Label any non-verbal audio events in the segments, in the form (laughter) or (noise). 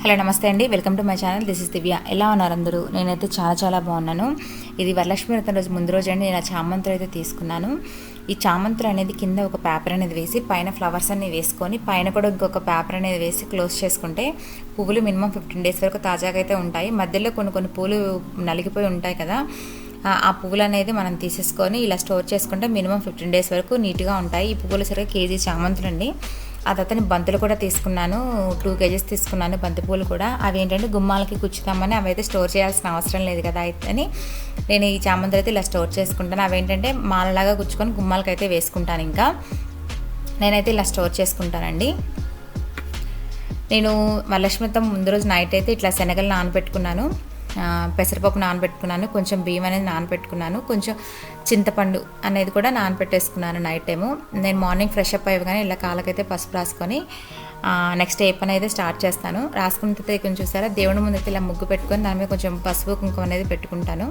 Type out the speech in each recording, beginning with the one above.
Hello నమస్తే అండి. Welcome to my channel. This is Divya. ఎలా ఉన్నారు అందరూ? నేనైతే చాలా చాలా బాగున్నాను. ఇది వరలక్ష్మి వ్రతం రోజు ముందు రోజు అండి. నేను ఆ చామంతులు అయితే తీసుకున్నాను. ఈ చామంతులు అనేది కింద ఒక పేపర్ అనేది వేసి పైన ఫ్లవర్స్ అన్ని వేసుకొని పైన కూడా ఇంకొక పేపర్ అనేది వేసి క్లోజ్ చేసుకుంటే పువ్వులు మినిమం ఫిఫ్టీన్ డేస్ వరకు తాజాగా అయితే ఉంటాయి. మధ్యలో కొన్ని కొన్ని పూలు నలిగిపోయి ఉంటాయి కదా ఆ- ఆ పువ్వులు అనేది మనం తీసేసుకొని ఇలా స్టోర్ చేసుకుంటే మినిమం ఫిఫ్టీన్ డేస్ వరకు నీట్గా ఉంటాయి. ఈ పువ్వులు సరిగ్గా కేజీ చామంతులు అండి. ఆ తర్వాత బంతులు కూడా తీసుకున్నాను. టూ కేజీస్ తీసుకున్నాను బంతిపూలు కూడా. అవి ఏంటంటే గుమ్మాలకి కుచ్చుతామని అవి అయితే స్టోర్ చేయాల్సిన అవసరం లేదు కదా అయితే అని నేను ఈ చామంతులు అయితే ఇలా స్టోర్ చేసుకుంటాను. అవి ఏంటంటే మాలలాగా కుచ్చుకొని గుమ్మాలకి అయితే వేసుకుంటాను ఇంకా. నేనైతే ఇలా స్టోర్ చేసుకుంటానండి. నేను వరలక్ష్మితం ముందు రోజు నైట్ అయితే ఇట్లా శనగలు నానబెట్టుకున్నాను. పెసరపప్పు నానబెట్టుకున్నాను. కొంచెం బియ్యం అనేది నానబెట్టుకున్నాను. కొంచెం చింతపండు అనేది కూడా నానబెట్టేసుకున్నాను నైట్ టైము. నేను మార్నింగ్ ఫ్రెష్ అప్ అయ్యగానే ఇలా కాళ్ళకైతే పసుపు రాసుకొని నెక్స్ట్ ఏ పని అయితే స్టార్ట్ చేస్తాను. రాసుకున్న తర్వాత కొంచెం చూసారా దేవుడి ముందు అయితే ఇలా ముగ్గు పెట్టుకొని దాని మీద కొంచెం పసుపు కుంకుమ అనేది పెట్టుకుంటాను.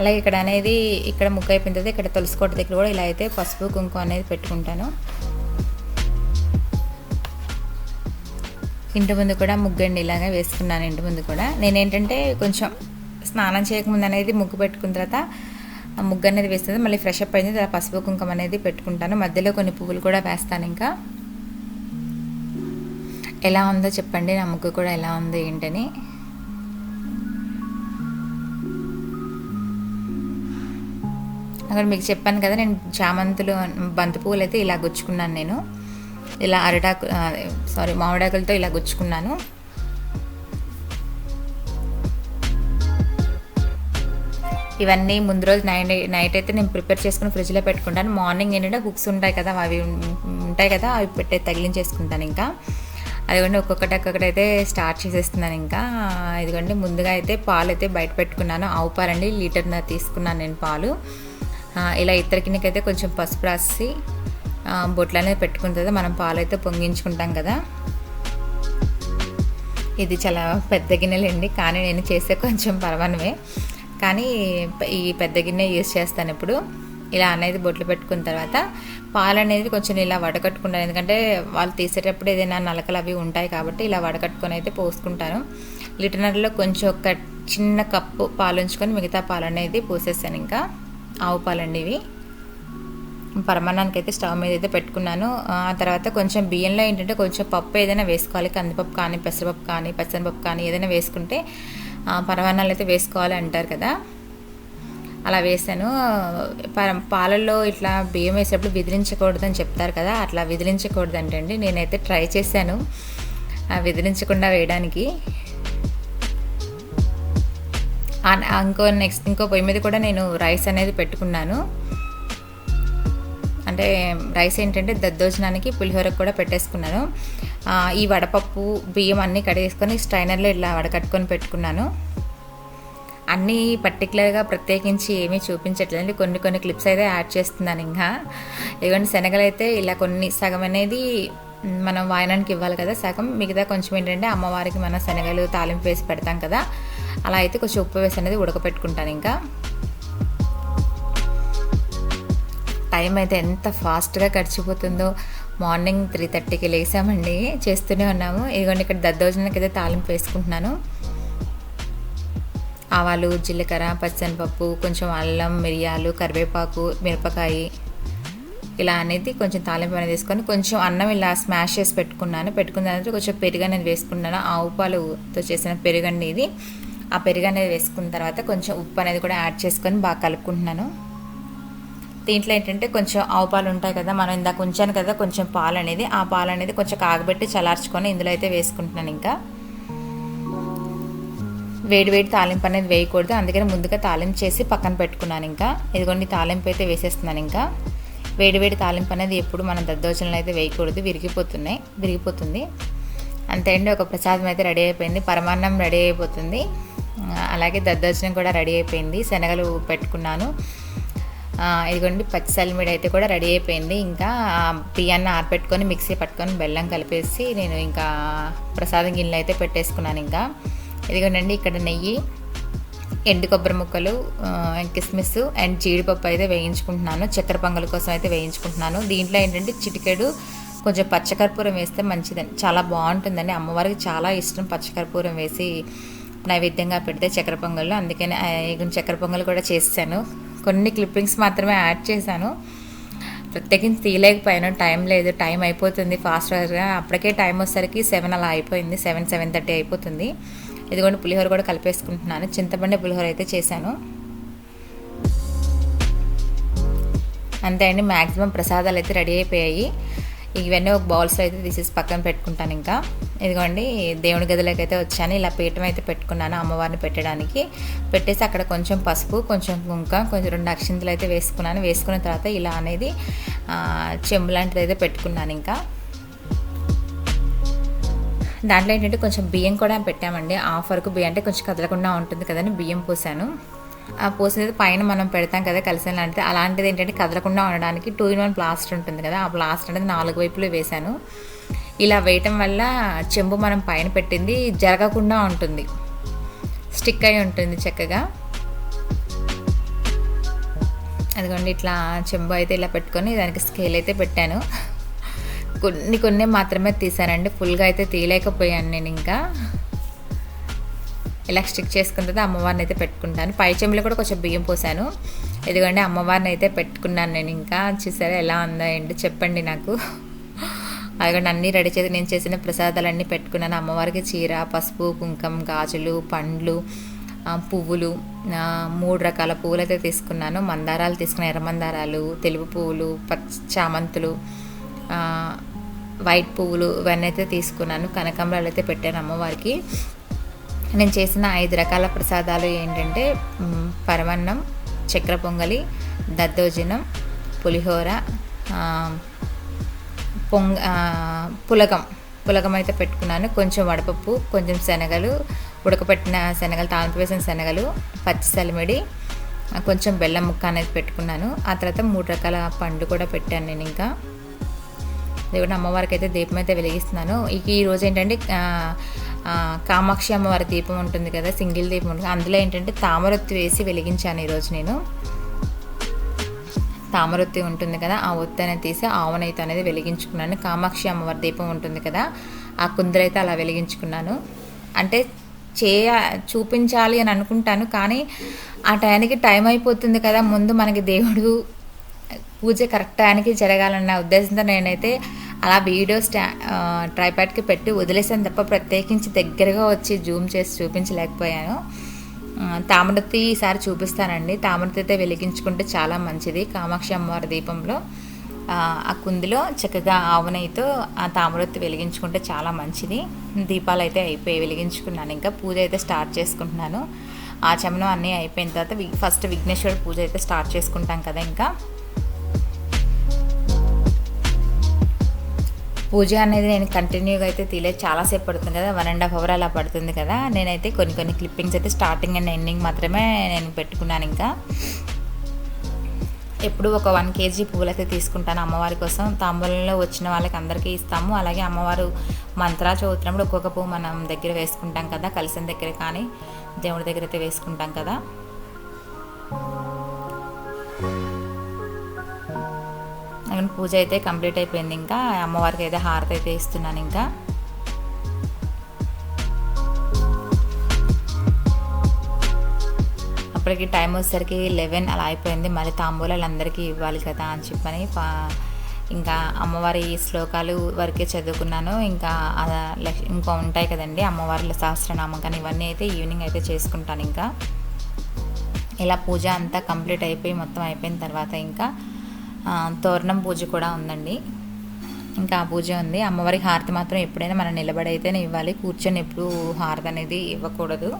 అలాగే ఇక్కడ అనేది ఇక్కడ ముగ్గు అయిపోయిన తర్వాత ఇక్కడ తులసి కోట దగ్గర కూడా ఇలా అయితే పసుపు కుంకుమ అనేది పెట్టుకుంటాను. ఇంటి ముందు కూడా ముగ్గండి ఇలాగే వేసుకున్నాను ఇంటి ముందు కూడా. నేనేంటంటే కొంచెం స్నానం చేయకముందు అనేది ముగ్గు పెట్టుకున్న తర్వాత ఆ ముగ్గు అనేది వేస్తుంది మళ్ళీ ఫ్రెష్ అప్ అయింది తర్వాత పసుపు కుంకుమ అనేది పెట్టుకుంటాను. మధ్యలో కొన్ని పువ్వులు కూడా వేస్తాను ఇంకా. ఎలా ఉందో చెప్పండి నా ముగ్గు కూడా ఎలా ఉందో ఏంటని. అక్కడ మీకు చెప్పాను కదా నేను చామంతులు బంతి పువ్వులు అయితే ఇలా గుచ్చుకున్నాను నేను. ఇలా అరటాకు సారీ మామిడాకులతో ఇలా గుచ్చుకున్నాను. ఇవన్నీ ముందు రోజు నైట్ నైట్ అయితే నేను ప్రిపేర్ చేసుకుని ఫ్రిడ్జ్లో పెట్టుకుంటాను. మార్నింగ్ ఏంటంటే హుక్స్ ఉంటాయి కదా అవి ఉంటాయి కదా అవి పెట్టే తగిలించేసుకుంటాను ఇంకా. అదిగోండి ఒక్కొక్కటి ఒక్కొక్కటి అయితే స్టార్ట్ చేసేస్తున్నాను ఇంకా. ఇదిగోండి ముందుగా అయితే పాలు అయితే బయట పెట్టుకున్నాను. ఆవు పాలండి లీటర్ తీసుకున్నాను నేను పాలు. ఇలా ఇద్దరి అయితే కొంచెం పసుపు రాసి బొట్లు అనేది పెట్టుకున్న తర్వాత మనం పాలు అయితే పొంగించుకుంటాం కదా. ఇది చాలా పెద్ద గిన్నెలండి. కానీ నేను చేసే కొంచెం పరమానమే కానీ ఈ పెద్ద గిన్నె యూస్ చేస్తాను ఇప్పుడు. ఇలా అనేది బొట్లు పెట్టుకున్న తర్వాత పాలు అనేది కొంచెం ఇలా వడకట్టుకుంటాను. ఎందుకంటే వాళ్ళు తీసేటప్పుడు ఏదైనా నలకలు అవి ఉంటాయి కాబట్టి ఇలా వడకట్టుకొని అయితే పోసుకుంటాను. లిటర్నర్లో కొంచెం ఒక చిన్న కప్పు పాలు ఉంచుకొని మిగతా పాలు అనేది పోసేస్తాను ఇంకా. ఆవు పాలండి ఇవి. పరమాన్నానికి అయితే స్టవ్ మీద అయితే పెట్టుకున్నాను. ఆ తర్వాత కొంచెం బియ్యంలో ఏంటంటే కొంచెం పప్పు ఏదైనా వేసుకోవాలి. కందిపప్పు కానీ పెసరపప్పు కానీ పచ్చనిపప్పు కానీ ఏదైనా వేసుకుంటే పరమాన్నాలు అయితే వేసుకోవాలి అంటారు కదా. అలా వేసాను. ప- పాలల్లో ఇట్లా బియ్యం వేసేటప్పుడు విదిలించకూడదని చెప్తారు కదా. అట్లా విదిలించకూడదు అంటండి నేనైతే ట్రై చేశాను విదిలించకుండా వేయడానికి. ఇంకో నెక్స్ట్ ఇంకో పొయ్యి మీద కూడా నేను రైస్ అనేది పెట్టుకున్నాను. అంటే రైస్ ఏంటంటే దద్దోజనానికి పులిహోరకు కూడా పెట్టేసుకున్నాను. ఈ వడపప్పు బియ్యం అన్నీ కడిగేసుకొని స్ట్రైనర్లో ఇలా వడకట్టుకొని పెట్టుకున్నాను. అన్నీ పర్టికులర్గా ప్రత్యేకించి ఏమీ చూపించట్లేదు కొన్ని కొన్ని క్లిప్స్ అయితే యాడ్ చేస్తున్నాను ఇంకా. ఇదిగోండి శనగలు అయితే ఇలా కొన్ని సగం అనేది మనం వాయనానికి ఇవ్వాలి కదా సగం మిగతా కొంచెం ఏంటంటే అమ్మవారికి మనం శనగలు తాలింపు వేసి పెడతాం కదా అలా అయితే కొంచెం ఉప్పు వేసి అనేది ఉడకపెట్టుకుంటాను ఇంకా. టైం అయితే ఎంత ఫాస్ట్గా గడిచిపోతుందో. మార్నింగ్ త్రీ థర్టీకి లేసామండి. చేస్తూనే ఉన్నాము. ఇదిగోండి ఇక్కడ దద్దోజనకైతే అయితే తాలింపు వేసుకుంటున్నాను. ఆవాలు జీలకర్ర పచ్చనిపప్పు కొంచెం అల్లం మిరియాలు కరివేపాకు మిరపకాయ ఇలా అనేది కొంచెం తాలింపు అనేది వేసుకొని కొంచెం అన్నం ఇలా స్మాష్ చేసి పెట్టుకున్నాను. పెట్టుకున్న తర్వాత కొంచెం పెరుగు అనేది వేసుకున్నాను ఆవు పాలుతో చేసిన పెరుగు అండి ఇది ఆ పెరుగు అనేది వేసుకున్న తర్వాత కొంచెం ఉప్పు అనేది కూడా యాడ్ చేసుకొని బాగా కలుపుకుంటున్నాను. దీంట్లో ఏంటంటే కొంచెం ఆవు పాలు ఉంటాయి కదా మనం ఇందాక ఉంచాను కదా కొంచెం పాలు అనేది ఆ పాలు అనేది కొంచెం కాగబెట్టి చలార్చుకొని ఇందులో అయితే వేసుకుంటున్నాను ఇంకా. వేడి వేడి తాలింపు అనేది వేయకూడదు. అందుకని ముందుగా తాలింపు చేసి పక్కన పెట్టుకున్నాను ఇంకా. ఇదిగోండి తాలింపు అయితే వేసేస్తున్నాను ఇంకా. వేడి వేడి తాలింపు అనేది ఎప్పుడు మనం దద్దోజనలు అయితే వేయకూడదు. విరిగిపోతున్నాయి విరిగిపోతుంది. అంతే అండి ఒక ప్రసాదం అయితే రెడీ అయిపోయింది. పరమాన్నం రెడీ అయిపోతుంది. అలాగే దద్దోజనం కూడా రెడీ అయిపోయింది. శనగలు పెట్టుకున్నాను. ఇదిగోండి పచ్చి సల్మిడి అయితే కూడా రెడీ అయిపోయింది. ఇంకా బియ్యాన్ని ఆరబెట్టుకొని మిక్సీ పట్టుకొని బెల్లం కలిపేసి నేను ఇంకా ప్రసాదం గిన్నెలు అయితే పెట్టేసుకున్నాను ఇంకా. ఇదిగోండి ఇక్కడ నెయ్యి ఎండు కొబ్బరి ముక్కలు కిస్మిస్ అండ్ జీడిపప్పు అయితే వేయించుకుంటున్నాను. చక్కెర పొంగల్ కోసం అయితే వేయించుకుంటున్నాను. దీంట్లో ఏంటంటే చిటికెడు కొంచెం పచ్చకర్పూరం వేస్తే మంచిదని చాలా బాగుంటుందండి. అమ్మవారికి చాలా ఇష్టం పచ్చకర్పూరం వేసి నైవేద్యంగా పెడితే చక్కెర పొంగల్లో అందుకని చక్కెర పొంగల్ కూడా చేస్తాను కొన్ని క్లిప్పింగ్స్ మాత్రమే యాడ్ చేశాను. ప్రత్యేకించి తీయలేకపోయాను. టైం లేదు. టైం అయిపోతుంది ఫాస్ట్ ఫాస్ట్గా అప్పటికే టైం వచ్చేసరికి సెవెన్ అలా అయిపోయింది. సెవెన్ సెవెన్ థర్టీ అయిపోతుంది. ఇదిగోండి పులిహోర కూడా కలిపేసుకుంటున్నాను. చింతపండు పులిహోర అయితే చేశాను. అంతే అండి. మ్యాక్సిమం ప్రసాదాలు అయితే రెడీ అయిపోయాయి. ఇవన్నీ ఒక బౌల్స్లో అయితే తీసేసి పక్కన పెట్టుకుంటాను ఇంకా. ఇదిగోండి దేవుడి గదిలోకి అయితే వచ్చాను. ఇలా పీఠం అయితే పెట్టుకున్నాను అమ్మవారిని పెట్టడానికి. పెట్టేసి అక్కడ కొంచెం పసుపు కొంచెం కుంక కొంచెం రెండు అక్షింతలు అయితే వేసుకున్నాను. వేసుకున్న తర్వాత ఇలా అనేది చెంబు లాంటిది అయితే పెట్టుకున్నాను ఇంకా. దాంట్లో ఏంటంటే కొంచెం బియ్యం కూడా పెట్టామండి. హాఫ్ వరకు బియ్యం అంటే కొంచెం కదలకుండా ఉంటుంది కదండి బియ్యం పోసాను. ఆ పోసినది పైన మనం పెడతాం కదా కలిసిన లాంటిది. అలాంటిది ఏంటంటే కదలకుండా ఉండడానికి టూ ఇన్ వన్ ప్లాస్టర్ ఉంటుంది కదా ఆ ప్లాస్టర్ అనేది నాలుగు వైపులు వేశాను. ఇలా వేయటం వల్ల చెంబు మనం పైన పెట్టింది జరగకుండా ఉంటుంది. స్టిక్ అయి ఉంటుంది చక్కగా. అదిగోండి ఇట్లా చెంబు అయితే ఇలా పెట్టుకొని దానికి స్కేల్ అయితే పెట్టాను. కొన్ని కొన్ని మాత్రమే తీసానండి. ఫుల్గా అయితే తీయలేకపోయాను నేను ఇంకా. ఇలా స్టిక్ చేసుకున్న తర్వాత అమ్మవారిని అయితే పెట్టుకుంటాను. పై చెంబులో కూడా కొంచెం బియ్యం పోసాను. ఎందుకంటే అమ్మవారిని అయితే పెట్టుకున్నాను నేను ఇంకా. చూసారా ఎలా ఉందా ఏంటి చెప్పండి నాకు. అదిగోండి అన్నీ రెడీ చేసి నేను చేసిన ప్రసాదాలన్నీ పెట్టుకున్నాను. అమ్మవారికి చీర పసుపు కుంకం గాజులు పండ్లు పువ్వులు మూడు రకాల పువ్వులు అయితే తీసుకున్నాను. మందారాలు తీసుకున్నాను ఎర్ర మందారాలు తెలుపు పువ్వులు పచ్చ చామంతులు వైట్ పువ్వులు ఇవన్నీ అయితే తీసుకున్నాను. కనకాంబరాలు అయితే పెట్టాను అమ్మవారికి. నేను చేసిన ఐదు రకాల ప్రసాదాలు ఏంటంటే పరమన్నం చక్ర పొంగలి దద్దోజనం పులిహోర పొంగ పులకం పులగం. పులగం అయితే పెట్టుకున్నాను. కొంచెం వడపప్పు కొంచెం శనగలు ఉడకపెట్టిన శనగలు తాలింపు వేసిన శనగలు పచ్చి సలిమిడి కొంచెం బెల్లం ముక్క అనేది పెట్టుకున్నాను. ఆ తర్వాత మూడు రకాల పండ్లు కూడా పెట్టాను నేను ఇంకా. దేవుడు అమ్మవారికి అయితే దీపం అయితే వెలిగిస్తున్నాను. ఇక ఈ రోజు ఏంటంటే కామాక్షి అమ్మవారి దీపం ఉంటుంది కదా సింగిల్ దీపం ఉంటుంది. అందులో ఏంటంటే తామరొత్తి వేసి వెలిగించాను ఈరోజు నేను. తామరొత్తి ఉంటుంది కదా ఆ ఒత్తి అనేది తీసి ఆవనైతే అనేది వెలిగించుకున్నాను. కామాక్షి అమ్మవారి దీపం ఉంటుంది కదా ఆ కుందరైతే అలా వెలిగించుకున్నాను. అంటే చేయ చూపించాలి అని అనుకుంటాను కానీ ఆ టైంకి టైం అయిపోతుంది కదా ముందు మనకి దేవుడు పూజ కరెక్ట్ టైంకి జరగాలన్న ఉద్దేశంతో నేనైతే అలా వీడియో స్టా ట్రైపాడ్కి పెట్టి వదిలేసాను తప్ప ప్రత్యేకించి దగ్గరగా వచ్చి జూమ్ చేసి చూపించలేకపోయాను. తామరతి ఈసారి చూపిస్తానండి. తామరతి అయితే వెలిగించుకుంటే చాలా మంచిది. కామాక్షి అమ్మవారి దీపంలో ఆ, కుందిలో చక్కగా ఆవునైతో ఆ తామరొత్తి వెలిగించుకుంటే చాలా మంచిది. దీపాలు అయితే అయిపోయి వెలిగించుకున్నాను. ఇంకా పూజ అయితే స్టార్ట్ చేసుకుంటున్నాను. ఆచమనం అన్నీ అయిపోయిన తర్వాత వి- ఫస్ట్ విఘ్నేశ్వర పూజ అయితే స్టార్ట్ చేసుకుంటాం కదా ఇంకా. పూజ అనేది నేను కంటిన్యూగా అయితే తీయలేదు. చాలాసేపు పడుతుంది కదా వన్ అండ్ హాఫ్ అవర్ అలా పడుతుంది కదా. నేనైతే కొన్ని కొన్ని క్లిప్పింగ్స్ అయితే స్టార్టింగ్ అండ్ ఎండింగ్ మాత్రమే నేను పెట్టుకున్నాను ఇంకా. ఎప్పుడు ఒక వన్ కేజీ పువ్వులు అయితే తీసుకుంటాను అమ్మవారి కోసం. తాంబూలంలో వచ్చిన వాళ్ళకి అందరికీ ఇస్తాము. అలాగే అమ్మవారు మంత్రా చదువుతున్నప్పుడు ఒక్కొక్క పువ్వు మనం దగ్గర వేసుకుంటాం కదా కలిసిన దగ్గర కానీ దేవుడి దగ్గర అయితే వేసుకుంటాం కదా. అక్కడ పూజ అయితే కంప్లీట్ అయిపోయింది ఇంకా. అమ్మవారికి అయితే హారతి అయితే ఇస్తున్నాను ఇంకా. అప్పటికి టైం వచ్చేసరికి లెవెన్ అలా అయిపోయింది. మళ్ళీ తాంబూలాలు అందరికీ ఇవ్వాలి కదా అని చెప్పని ఇంకా అమ్మవారి శ్లోకాలు వరకే చదువుకున్నాను. ఇంకా ఇంకా ఉంటాయి కదండి అమ్మవారి సహస్రనామం కానీ ఇవన్నీ అయితే ఈవినింగ్ అయితే చేసుకుంటాను ఇంకా. ఇలా పూజ అంతా కంప్లీట్ అయిపోయి మొత్తం అయిపోయిన తర్వాత ఇంకా తోరణం పూజ కూడా ఉందండి. ఇంకా ఆ పూజ ఉంది. అమ్మవారికి హారతి మాత్రం ఎప్పుడైనా మనం నిలబడి అయితేనే ఇవ్వాలి. కూర్చొని ఎప్పుడు హారతి అనేది ఇవ్వకూడదు.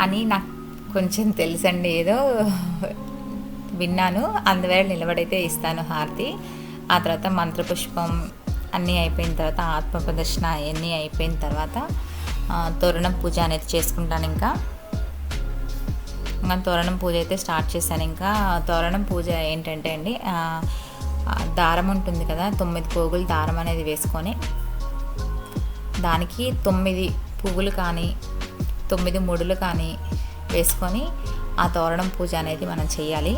అని నాకు కొంచెం తెలుసండి. ఏదో విన్నాను. అందువల్ల నిలబడైతే ఇస్తాను హారతి. ఆ తర్వాత మంత్రపుష్పం అన్నీ అయిపోయిన తర్వాత ఆత్మ ప్రదర్శన అవన్నీ అయిపోయిన తర్వాత తోరణం పూజ అనేది చేసుకుంటాను ఇంకా. ఇంకా తోరణం పూజ అయితే స్టార్ట్ చేశాను. ఇంకా తోరణం పూజ ఏంటంటే అండి దారం ఉంటుంది కదా తొమ్మిది పోగులు దారం అనేది వేసుకొని దానికి తొమ్మిది పువ్వులు కానీ తొమ్మిది ముడులు కానీ వేసుకొని ఆ తోరణం పూజ అనేది మనం చేయాలి.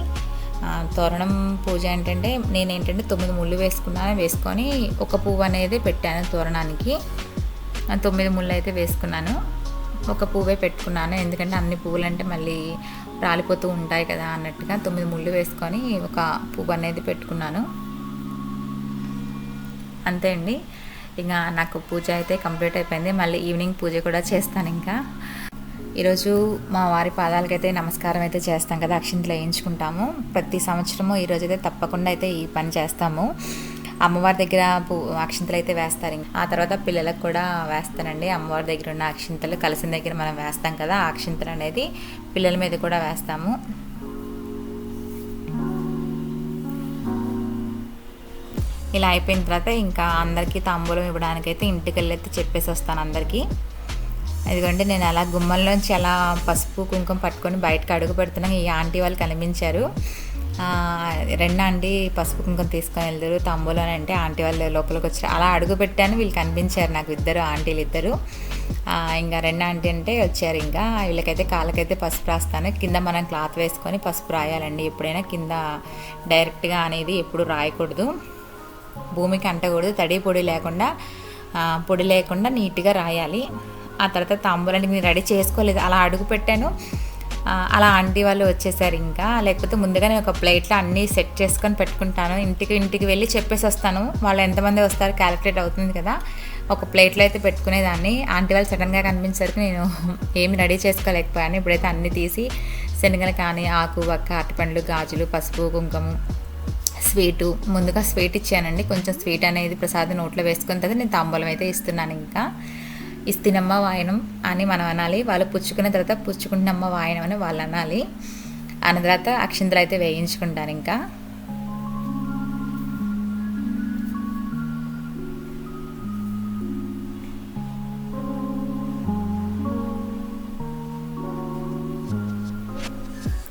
తోరణం పూజ ఏంటంటే నేను ఏంటంటే తొమ్మిది ముళ్ళు వేసుకున్నాను వేసుకొని ఒక పువ్వు అనేది పెట్టాను తోరణానికి. తొమ్మిది ముళ్ళు అయితే వేసుకున్నాను. ఒక పువ్వే పెట్టుకున్నాను. ఎందుకంటే అన్ని పువ్వులంటే మళ్ళీ రాలిపోతూ ఉంటాయి కదా అన్నట్టుగా తొమ్మిది ముళ్ళు వేసుకొని ఒక పువ్వు అనేది పెట్టుకున్నాను. అంతే అండి. ఇంకా నాకు పూజ అయితే కంప్లీట్ అయిపోయింది. మళ్ళీ ఈవినింగ్ పూజ కూడా చేస్తాను ఇంకా. ఈరోజు మా వారి పాదాలకైతే నమస్కారం అయితే చేస్తాం కదా. అక్షింతలు వేయించుకుంటాము. ప్రతి సంవత్సరము ఈరోజు అయితే తప్పకుండా అయితే ఈ పని చేస్తాము. అమ్మవారి దగ్గర పూ అక్షింతలు అయితే వేస్తారు ఆ తర్వాత పిల్లలకు కూడా వేస్తానండి. అమ్మవారి దగ్గర ఉన్న అక్షింతలు కలిసిన దగ్గర మనం వేస్తాం కదా ఆ అక్షింతలు అనేది పిల్లల మీద కూడా వేస్తాము. ఇలా అయిపోయిన తర్వాత ఇంకా అందరికీ తాంబూలం ఇవ్వడానికైతే ఇంటికి వెళ్ళి చెప్పేసి వస్తాను అందరికీ. ఎందుకంటే నేను అలా గుమ్మంలోంచి అలా పసుపు కుంకుమ పట్టుకొని బయటకు అడుగు పెడుతున్నాను ఈ ఆంటీ వాళ్ళు కనిపించారు. రెండు అండి పసుపు కుంకుమ తీసుకొని వెళ్తారు తమ్ములు అని అంటే ఆంటీ వాళ్ళు లోపలికి వచ్చారు అలా అడుగు పెట్టాను. వీళ్ళు కనిపించారు నాకు ఇద్దరు ఆంటీలు ఇద్దరు. ఇంకా రెండు ఆంటీ అంటే వచ్చారు ఇంకా. వీళ్ళకైతే కాళ్ళకైతే పసుపు రాస్తాను. కింద మనం క్లాత్ వేసుకొని పసుపు రాయాలండి. ఎప్పుడైనా కింద డైరెక్ట్గా అనేది ఎప్పుడు రాయకూడదు. భూమికి అంటకూడదు. తడి పొడి లేకుండా పొడి లేకుండా నీట్గా రాయాలి. ఆ తర్వాత తాంబూలానికి నేను రెడీ చేసుకోలేదు. అలా అడుగు పెట్టాను. అలా ఆంటీ వాళ్ళు వచ్చేసారు ఇంకా. లేకపోతే ముందుగానే ఒక ప్లేట్లో అన్నీ సెట్ చేసుకొని పెట్టుకుంటాను. ఇంటికి ఇంటికి వెళ్ళి చెప్పేసి వస్తాను. వాళ్ళు ఎంతమంది వస్తారు క్యాలిక్యులేట్ అవుతుంది కదా. ఒక ప్లేట్లో అయితే పెట్టుకునేదాన్ని. ఆంటీ వాళ్ళు సడన్గా కనిపించేసరికి నేను (laughs) ఏమి రెడీ చేసుకోలేకపోయాను. ఇప్పుడైతే అన్నీ తీసి శనగలు కానీ ఆకు వక్క అరటిపండ్లు గాజులు పసుపు కుంకుమ స్వీటు. ముందుగా స్వీట్ ఇచ్చానండి. కొంచెం స్వీట్ అనేది ప్రసాదం నోట్లో వేసుకున్న తర్వాత నేను తాంబూలం అయితే ఇస్తున్నాను ఇంకా. ఇస్తినమ్మ వాయనం అని మనం అనాలి. వాళ్ళు పుచ్చుకున్న తర్వాత పుచ్చుకుంటున్నమ్మ వాయనం అని వాళ్ళు అనాలి. అన్న తర్వాత అక్షింతలు అయితే వేయించుకుంటాను ఇంకా.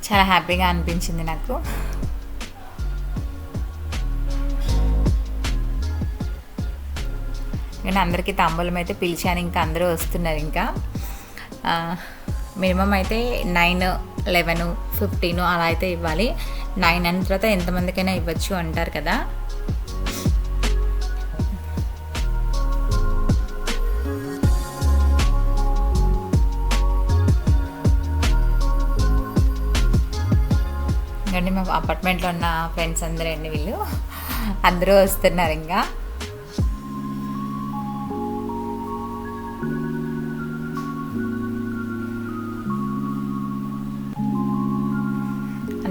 చాలా హ్యాపీగా అనిపించింది నాకు. నేను అందరికీ తాంబూలం అయితే పిలిచాను ఇంకా అందరూ వస్తున్నారు ఇంకా. మినిమం అయితే నైన్ లెవెన్ ఫిఫ్టీన్ అలా అయితే ఇవ్వాలి. నైన్ అయిన తర్వాత ఎంతమందికైనా ఇవ్వచ్చు అంటారు కదా. ఇంకండి మా అపార్ట్మెంట్లో ఉన్న ఫ్రెండ్స్ అందరూ అండి వీళ్ళు. అందరూ వస్తున్నారు ఇంకా.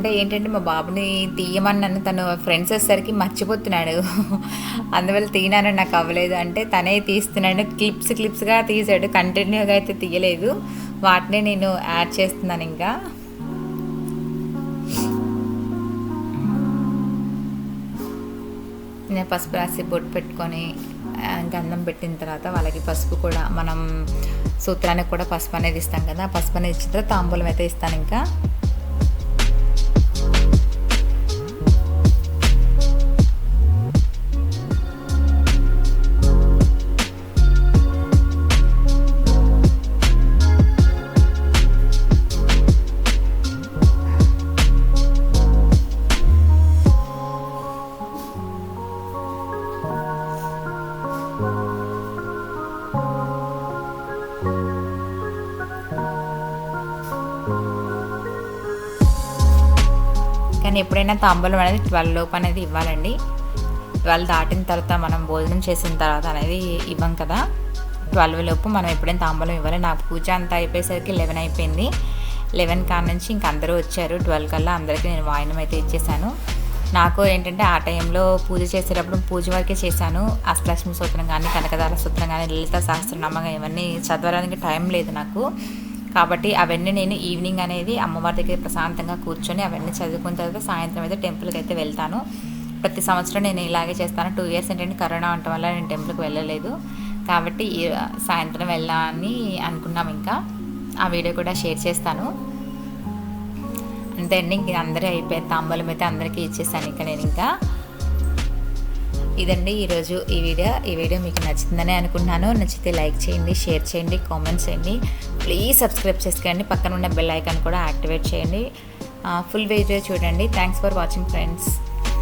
అంటే ఏంటంటే మా బాబుని తీయమని నన్ను తను ఫ్రెండ్స్ వచ్చేసరికి మర్చిపోతున్నాడు. అందువల్ల తీయనని నాకు అవ్వలేదు. అంటే తనే తీస్తున్నాడు. క్లిప్స్ క్లిప్స్గా తీసాడు కంటిన్యూగా అయితే తీయలేదు. వాటిని నేను యాడ్ చేస్తున్నాను ఇంకా. నేను పసుపు రాసి బొట్టు పెట్టుకొని గంధం పెట్టిన తర్వాత వాళ్ళకి పసుపు కూడా మనం సూత్రానికి కూడా పసుపు అనేది ఇస్తాం కదా. పసుపు అనేది ఇచ్చిన తర్వాత తాంబూలం అయితే ఇస్తాను ఇంకా. ఎప్పుడైనా తాంబూలం అనేది ట్వెల్వ్ లోపు అనేది ఇవ్వాలండి. ట్వెల్వ్ దాటిన తర్వాత మనం భోజనం చేసిన తర్వాత అనేది ఇవ్వం కదా. ట్వెల్వ్ లోపు మనం ఎప్పుడైనా తాంబూలం ఇవ్వాలి. నాకు పూజ అంతా అయిపోయేసరికి లెవెన్ అయిపోయింది. లెవెన్ కాడ నుంచి ఇంక అందరూ వచ్చారు. ట్వెల్వ్ కల్లా అందరికీ నేను వాయినం అయితే ఇచ్చేసాను. నాకు ఏంటంటే ఆ టైంలో పూజ చేసేటప్పుడు పూజ వరకే చేశాను. అష్టలక్ష్మి సూత్రం కానీ కనకదార సూత్రం కానీ లలిత సహస్రనామం ఇవన్నీ చదవడానికి టైం లేదు నాకు. కాబట్టి అవన్నీ నేను ఈవినింగ్ అనేది అమ్మవారి దగ్గర ప్రశాంతంగా కూర్చొని అవన్నీ చదువుకున్న తర్వాత సాయంత్రం అయితే టెంపుల్కి అయితే వెళ్తాను. ప్రతి సంవత్సరం నేను ఇలాగే చేస్తాను. టూ ఇయర్స్ ఏంటంటే కరోనా ఉండటం వల్ల నేను టెంపుల్కి వెళ్ళలేదు. కాబట్టి సాయంత్రం వెళ్ళాలని అనుకున్నాం ఇంకా. ఆ వీడియో కూడా షేర్ చేస్తాను. అంతే అండి. ఇంక అందరూ అయిపోయి తాంబూలం అయితే అందరికీ ఇచ్చేసాను ఇంకా నేను ఇంకా. ఇదండి ఈరోజు ఈ వీడియో. ఈ వీడియో మీకు నచ్చిందని అనుకుంటున్నాను. నచ్చితే లైక్ చేయండి షేర్ చేయండి కామెంట్స్ చేయండి. ప్లీజ్ సబ్స్క్రైబ్ చేసుకోండి. పక్కన ఉన్న బెల్ ఐకాన్ కూడా యాక్టివేట్ చేయండి. ఫుల్ వీడియో చూడండి. Thanks for watching friends.